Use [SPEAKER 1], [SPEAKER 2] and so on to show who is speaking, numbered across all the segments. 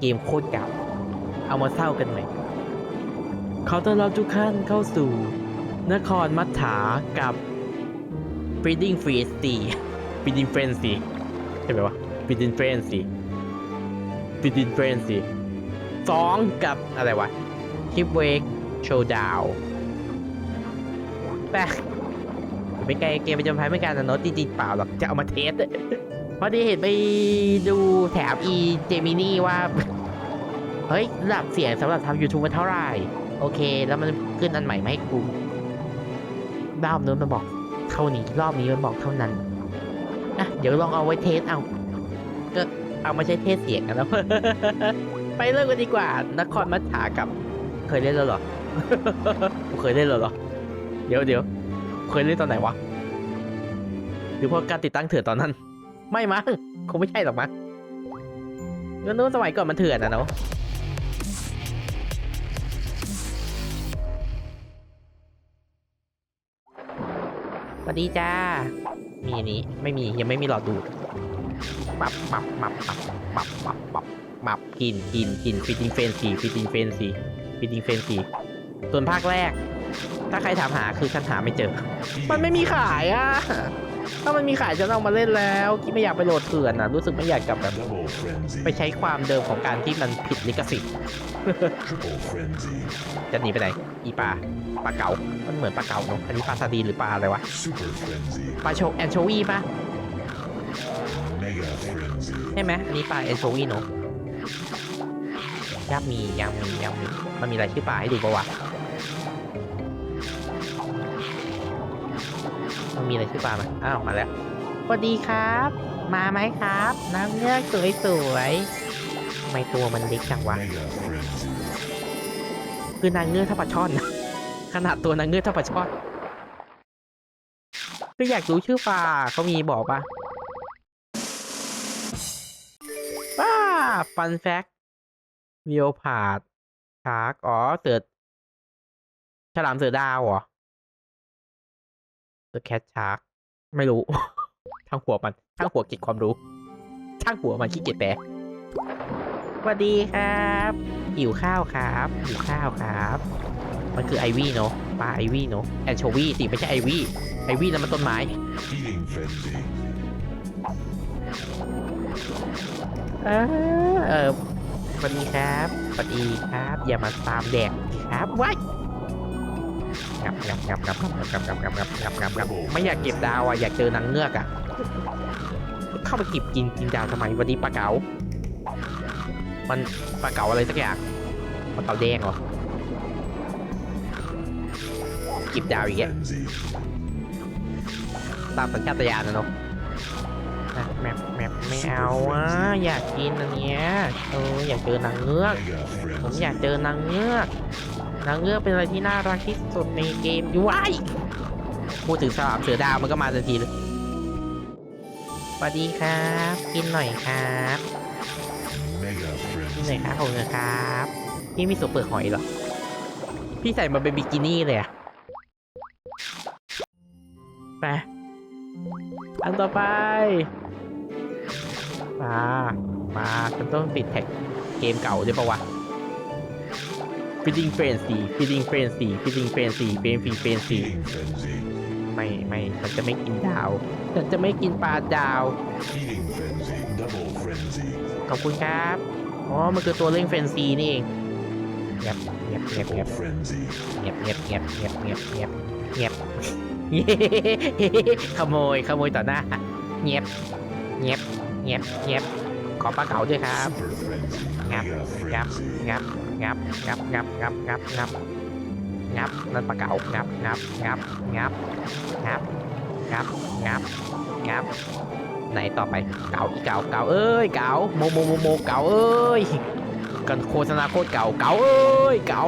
[SPEAKER 1] เกมโคตรเก่า เอามาเศร้ากันใหม่ขอต้อนรับทุกท่านเข้าสู่ นครมัทถากับ f r e e d i n g f r e e z e ฟ r e e d i n g f r e n z y ใช่ไหมวะ f r e e d i n g f r e n z y f r e e d i n g f r e n z y สองกับอะไรวะคลิปเวกโชว์ดาวแปะไม่ไกลเกมประจำภัยไม่การนะโน้ตจริงๆเปล่าหรอกจะเอามาเทส พอดีเห็นไปดูแถบ e เจมินี่ว่า เฮ้ยระดับเสียงสำหรับทำ YouTube มันเท่าไหร่ โอเค แล้วมันขึ้นอันใหม่มาให้กูรอบนู้นมันบอกเท่านี้ รอบนี้มันบอกเท่านั้นอะเดี๋ยวลองเอาไว้เทสเอา ก็เอามาใช้เทสเสียงกันแล้ว ไปเริ่มกันดีกว่า นครมัทฉากับ เคยเล่นแล้วเหรอเคยเล่นแล้วเหรอ เดี๋ยวเดี๋ยวเคยเล่นตอนไหนวะหรือเพราะการติดตั้งเถื่อนตอนนั้น ไม่มั้งคงไม่ใช่หรอกมั้งเงินนู้นสมัยก่อนมันเถื่อนนะเนาะสวัสดีจ้า มีอันนี้ไม่มียังไม่มีหลอดดูดปับปับปับปับปับปับปับปับกินกินกินฟิตติ้งเฟนซีฟิตติ้งเฟนซีฟิตติ้งเฟนซีส่วนภาคแรก ถ้าใครถามหาคือฉันหาไม่เจอ มันไม่มีขายอะ ถ้ามันมีขายฉันเอามาเล่นแล้วที่ไม่อยากไปโหลดเถื่อนนะรู้สึกไม่อยากกลับแบบไปใช้ความเดิมของการที่มันผิดลิขสิทธิ์จะหนีไปไหน อีปลาปลาเก๋ามันเหมือนปลาเก๋าเนอะอันนี้ปลาซาดีหรือปลาอะไรวะปลาโชแอนโชวีปะใช่ไหมอันนี้ปลาแอนโชวีเนอะยับมียังมียังมีมันมีอะไรชื่อปลาให้ดูปะวะ มีอะไรชื่อปลาไหมอ้าวมาแล้วสวัสดีครับ มาไหมครับ น้ำเงือกสวยๆทำไมตัวมันเล็กจังวะคือนางเงือกท่าปลาช่อนขนาดตัวนางเงือกท่าปลาช่อนคืออยากรู้ชื่อปลาเขามีบอกปะป้าฟันแฟกวิโอพาดชาร์กอ๋อเสือฉลามเสือดาวเหรอ เสือแคทชาร์กไม่รู้ ช่างหัวมัน ช่างหัวเก็บความรู้ ช่างหัวมันขี้เกียจแปลสวัสดีครับหิวข้าวครับหิวข้าวครับ มันคือไอวี่เนาะปลาไอวี่เนาะแอนโชวีสิไม่ใช่ไอวี่ไอวี่นั่นมันต้นไม้
[SPEAKER 2] Eating frenzy.
[SPEAKER 1] เออเออสวัสดีครับสวัสดีครับ อย่ามาตามแดกสิครับว้าย งับงับงับงับงับงับงับงับงับงับงับงับไม่อยากเก็บดาวอะอยากเจอนางเงือกอะเข้าไปเก็บกินกินดาวทำไมวันนี้ปลาเก๋ามันปลาเก๋าอะไรสักอย่างปลาเก๋าแดงเหรอเก็บดาวอีกแล้วตามสัญชาตญาณนะเนาะแมปแมปไม่เอาอะอยากกินอันเนี้ยเอออยากเจอนางเงือกผมอยากเจอนางเงือก นางเงือกเป็นอะไรที่น่ารักที่สุดในเกมย้ายพูดถึงฉลามเสือดาวมันก็มาทันทีเลยสวัสดีครับ กินหน่อยครับ
[SPEAKER 2] Mega
[SPEAKER 1] กินหน่อย
[SPEAKER 2] frenzy.
[SPEAKER 1] ครับผมนะครับพี่มีส่วนเปลือกหอยเหรอ พี่ใส่มาเป็นบิกินี่เลยอะไปอันต่อไป มา มาฉันต้องติดแท็กเกมเก่าด้วยปะวะ Feeding Frenzy Feeding Frenzy Feeding Frenzy เป็นฟีเฟนซี
[SPEAKER 2] Eating frenzy.
[SPEAKER 1] ไม่ไม่ฉันจะไม่กินดาวฉันจะไม่กินปลาดาว
[SPEAKER 2] Eating frenzy. Double frenzy.
[SPEAKER 1] ขอบคุณครับ อ๋อ มันคือตัวเร่งเฟรนซีนี่เองเงียบเงียบเงียบเงีย
[SPEAKER 2] Triple
[SPEAKER 1] บ
[SPEAKER 2] frenzy.
[SPEAKER 1] เงียบเงียบเงียบเงียบเงียบเงียบเงียบขโมยขโมยต่อหน้าเงียบเงียบเงียบเงียบขอปลาเก๋าด้วยครับ
[SPEAKER 2] Super frenzy.
[SPEAKER 1] Ngap,
[SPEAKER 2] Mega
[SPEAKER 1] ngap.
[SPEAKER 2] frenzy.
[SPEAKER 1] งับ งับงับงับงับงับงับงับนั่นปลาเก๋างับงับงับงับงับงับงับงับไหนต่อไปเก๋าอีเก๋าเก๋าเอ้ยเก๋าโมโมโมโมเก๋าเอ้ยกันโฆษณาโคตรเก๋าเก๋าเอ้ยเก๋า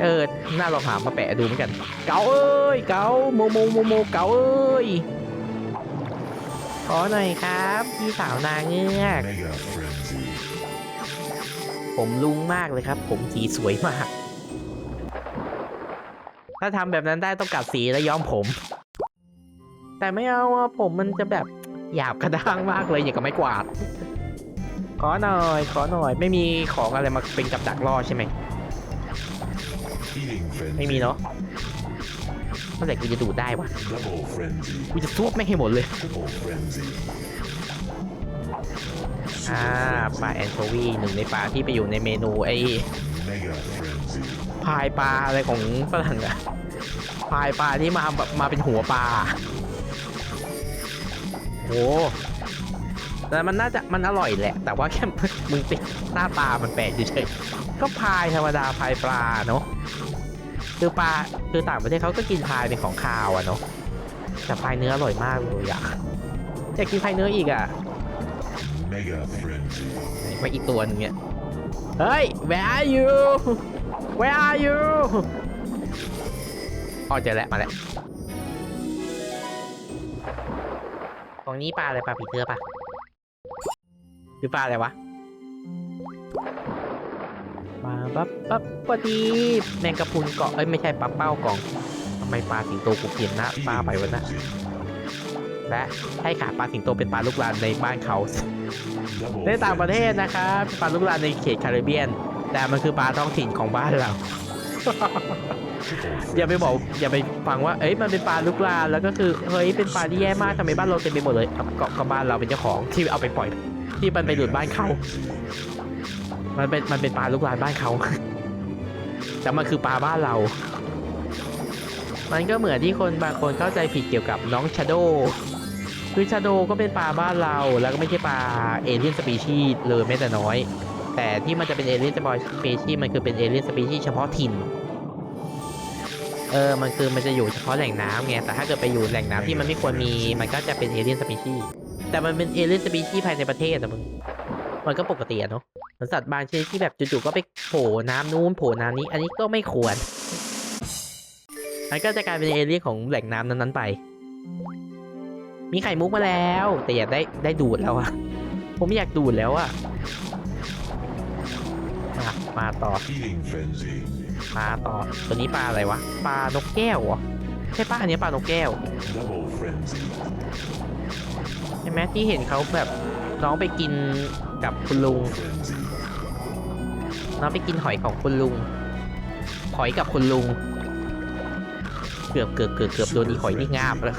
[SPEAKER 1] เออน่าลองหามาแปะดูเหมือนกัน เก๋าเอ้ยเก๋าโมโมโมโมเก๋าเอ้ยขอหน่อยครับ พี่สาวนางเงือก ผมลุ้งมากเลยครับ ผมสีสวยมาก ถ้าทำแบบนั้นได้ต้องกลับสีและย้อมผม แต่ไม่เอาผมมันจะแบบหยาบกระด้างมากเลยอย่างกับไม่กวาด ขอหน่อย ขอหน่อย ไม่มีของอะไรมาเป็นกับดักล่อใช่ไหม ไม่มีเนาะเมื่อไหร่กูจะดูดได้วะกูจะซวบไม่ให้หมดเลย อ่าปลาแอนโชวีหนึ่งในปลาที่ไปอยู่ในเมนูไอ้พายปลาอะไรของฝรั่งอะพายปลาที่มาแบบมาเป็นหัวปลาโอ้แต่มันน่าจะมันอร่อยแหละ แต่ว่าแค่มึงติดหน้าตามันแปลกเฉยก็พายธรรมดาพายปลาเนาะคือปลาคือต่างประเทศเขาก็กินพายเป็นของคาวอะเนาะแต่พายเนื้ออร่อยมากเลยอะอยากกินพายเนื้ออีกอะ ไปอีกตัวนึงเนี่ย เฮ้ย where are you where are you อ๋อเจอแล้วมาแล้วตรงนี้ปลาอะไรปลาผีเสื้อปะคือปลาอะไรวะปลาปั๊บปั๊บพอดีแมงกะพรุนเกาะเอ้ยไม่ใช่ปลาเป้ากล่องทำไมปลาสิงโตกูเปลี่ยนหน้าปลาไปวะนะ และให้ขาปลาสิงโตเป็นปลาลูกลานในบ้านเขาในต่างประเทศนะครับปลาลูกลานในเขตคาริบเบียน แต่มันคือปลาท้องถิ่นของบ้านเราอย่าไปบอกอย่าไปฟังว่าเอ้ยมันเป็นปลาลูกลานแล้วก็คือเฮ้ยเป็นปลาที่แย่มากทำไมบ้านเราเต็มไปหมดเลยเกาะก็บบ้านเราเป็นเจ้าของที่เอาไปปล่อย ที่มันไปหลุดบ้านเขา มันเป็นมันเป็นปลาลูกลานบ้านเขา แต่มันคือปลาบ้านเรา มันก็เหมือนที่คนบางคนเข้าใจผิดเกี่ยวกับน้องชาโด คือชาโดก็เป็นปลาบ้านเราแล้วก็ไม่ใช่ปลาเอเลี่ยนสปีชีส์เลยแม้แต่น้อย แต่ที่มันจะเป็นเอเลี่ยนสปีชีส์มันคือเป็นเอเลี่ยนสปีชีส์เฉพาะถิ่นเออมันคือมันจะอยู่เฉพาะแหล่งน้ำไงแต่ถ้าเกิดไปอยู่แหล่งน้ำที่มันไม่ควรมีมันก็จะเป็นเอเลี่ยนสปีชีส์แต่มันเป็นเอเลี่ยนสปีชีส์ภายในประเทศอะมึงมันก็ปกติอะเนาะมันสัตว์บางชนิดที่แบบจู่ๆก็ไปโผล่น้ำนู้นโผล่น้ำนี้อันนี้ก็ไม่ควรมันก็จะกลายเป็นเอเลี่ยนของแหล่งน้ำนั้นๆไป มีไข่มุกมาแล้ว แต่อยากได้ได้ดูดแล้วอะผมอยากดูดแล้วอะอ่มาต่อ
[SPEAKER 2] ป
[SPEAKER 1] ลาต่อ ตัวนี้ปลาอะไรวะ ปลานกแก้วเหอใช่ปะอันนี้ปลานกแก้ว ใช่ไหมที่เห็นเขาแบบน้องไปกินกับคุณลุง น้องไปกินหอยของคุณลุง หอยกับคุณลุง เกือบเกือบเกือบเกือบโดนอีหอยที่งาบแล้ว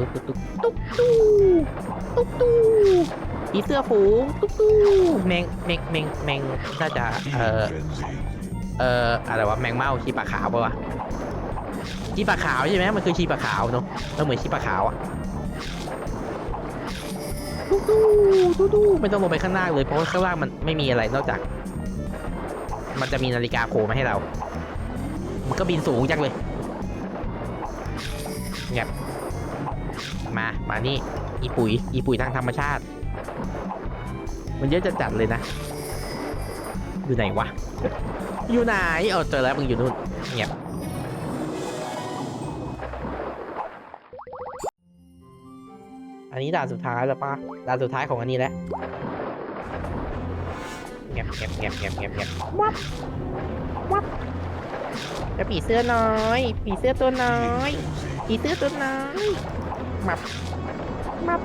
[SPEAKER 1] ตุ๊กตุ๊กตุ๊กตุ๊กตุ๊กตุ๊กอีเสื้อฝูงตุ๊กตุ๊กแมงแมงแมงแมงน่าจะเอ่อเอ่ออะไรวะแมงเม่าชีปลาขาวปะวะชีปลาขาวใช่ไหมมันคือชีปลาขาวเนอะมันเหมือนชีปลาขาวอะตู้ตู้ตู้ตู้ไม่ต้องลงไปข้างล่างเลยเพราะว่าข้างล่างมันไม่มีอะไรนอกจาก มันจะมีนาฬิกาโผล่มาให้เรา มันก็บินสูงจังเลยเงียบ มา มานี่ อีปุ๋ย อีปุ๋ยทางธรรมชาติ มันเยอะจะจัดเลยนะ อยู่ไหนวะ อยู่ไหนเออเจอแล้วมึงอยู่นู่นเงียบอันนี้ด่านสุดท้ายแล้วปะด่านสุดท้ายของอันนี้แหละเงียบเงียบเงียบเงียบเงียบเงียบวับวับแล้วผีเสื้อน้อย ผีเสื้อตัวน้อย
[SPEAKER 2] Eating frenzy.
[SPEAKER 1] ผีเสื้อตัวน้อย มับมับ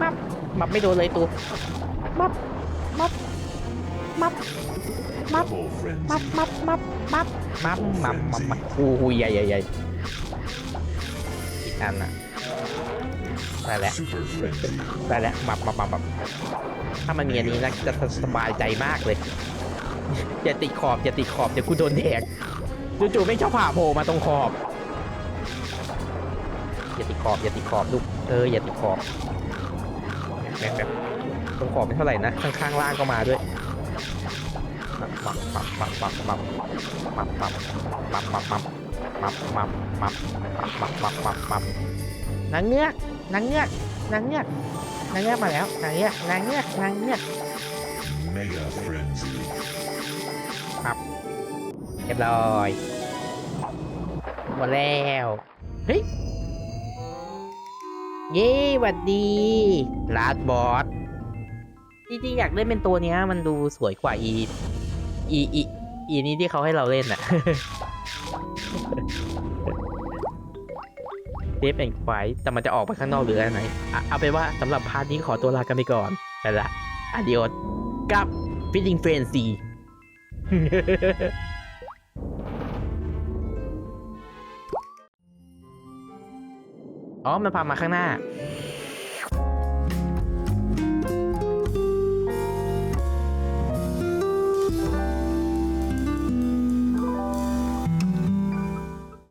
[SPEAKER 1] มับมับไม่โดนเลยตัวมับมับมับ
[SPEAKER 2] Double
[SPEAKER 1] มับ
[SPEAKER 2] frenzy.
[SPEAKER 1] มับมับมับมับมับมับมับอู้หูใหญ่ใหญ่ใหญ่อีกอันน่ะได้แล้ว
[SPEAKER 2] Super frenzy.
[SPEAKER 1] ได้แล้วมับมับมับมับถ้ามันมีอันนี้นะจะสบายใจมากเลย อย่าติดขอบอย่าติดขอบเดี๋ยวกูโดนแดกจู่ๆไม่งชอบผ่าโผล่มาตรงขอบ อย่าติดขอบอย่าติดขอบลูกเอออย่าติดขอบแบบแบบตรงขอบไม่เท่าไหร่นะข้างๆล่างก็มาด้วยมับมับมับมับมับมับมับมับมับมับมับมับมับมับมับมับมับมับมับนางเงือกนางเงือกนางเงือกนางเงือกมาแล้วนางเงือกนางเงือกนางเงือก
[SPEAKER 2] Mega frenzy.
[SPEAKER 1] เรียบร้อยหมดแล้วเฮ้ย เย้หวัดดีลาดบอสจริงๆอยากเล่นเป็นตัวเนี้ย มันดูสวยกว่าอีอีอีอีนี้ที่เขาให้เราเล่นอะเดฟเป็นไฟแต่มันจะออกไปข้างนอกหรืออะไรเอาเป็นว่าสำหรับพาร์ทนี้ขอตัวลากันไปก่อนไปละอดิโอสกับฟิ t ิ n งเฟรนซี อ๋อ มันพามาข้างหน้า